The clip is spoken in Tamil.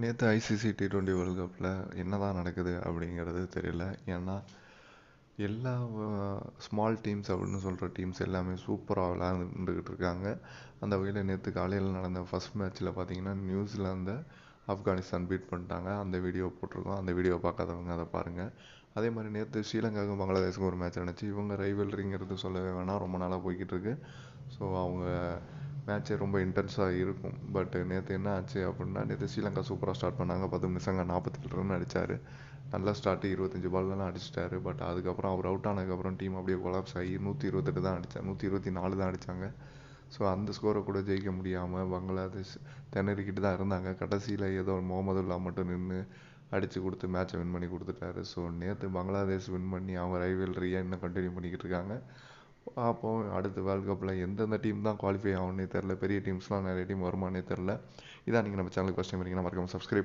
நேற்று ஐசிசி டி டுவெண்ட்டி வேர்ல்ட் கப்பில் என்ன தான் நடக்குது அப்படிங்கிறது தெரியல. ஏன்னா எல்லா ஸ்மால் டீம்ஸ் அப்படின்னு சொல்கிற டீம்ஸ் எல்லாமே சூப்பராக விளாண்டுக்கிட்டு இருக்காங்க. அந்த வகையில் நேற்று காலையில் நடந்த ஃபஸ்ட் மேட்ச்சில் பார்த்தீங்கன்னா நியூசிலாந்தை ஆப்கானிஸ்தான் பீட் பண்ணிட்டாங்க. அந்த வீடியோ போட்டிருக்கோம். அந்த வீடியோ பார்க்காதவங்க அதை பாருங்கள் அதே மாதிரி நேற்று ஸ்ரீலங்காவுக்கும் பங்களாதேஷுக்கும் ஒரு மேட்ச் நடந்துச்சு. இவங்க ரைவல்ரிங்கிறது சொல்லவே வேணாம். ரொம்ப நாளாக போய்கிட்டு இருக்கு. ஸோ அவங்க மேட்ச்சே ரொம்ப இன்டென்ஸாக இருக்கும். பட் நேற்று என்ன ஆச்சு அப்படின்னா நேற்று ஸ்ரீலங்கா சூப்பராக ஸ்டார்ட் பண்ணாங்க. பத்து நிமிஷங்க நாற்பத்தெட்டு ரன் அடித்தார் நல்ல ஸ்டார்ட்டு இருபத்தஞ்சி பால்லாம் அடிச்சிட்டாரு. பட் அதுக்கப்புறம் அவர் அவுட் ஆனதுக்கப்புறம் டீம் அப்படியே கொலாப்ஸ் ஆகி நூற்றி இருபத்தெட்டு தான் அடித்தேன் நூற்றி இருபத்தி நாலு தான் அடித்தாங்க ஸோ அந்த ஸ்கோரை கூட ஜெயிக்க முடியாமல் பங்களாதேஷ் திணறிக்கிட்டு தான் இருந்தாங்க. கடைசியில் ஏதோ முகமதுல்லா மட்டும் நின்று அடித்து கொடுத்து மேட்சை வின் பண்ணி கொடுத்துட்டாரு. ஸோ நேற்று பங்களாதேஷ் வின் பண்ணி அவங்க ரைவல்ரியை இன்னும் கண்டினியூ பண்ணிக்கிட்டு இருக்காங்க? பார்ப்போம். அடுத்த வேர்ல்ட் கப்பில் எந்தெந்த டீம் தான் குவாலிஃபை ஆகும்னே தெரில பெரிய டீம்ஸ்லாம் நிறைய டீம் வருமானே தெரில இதான் நீங்கள் நம்ம சேனலுக்கு ஃபஸ்ட் டைம் வரீங்கன்னா மறக்காமல் சப்ஸ்கிரைப்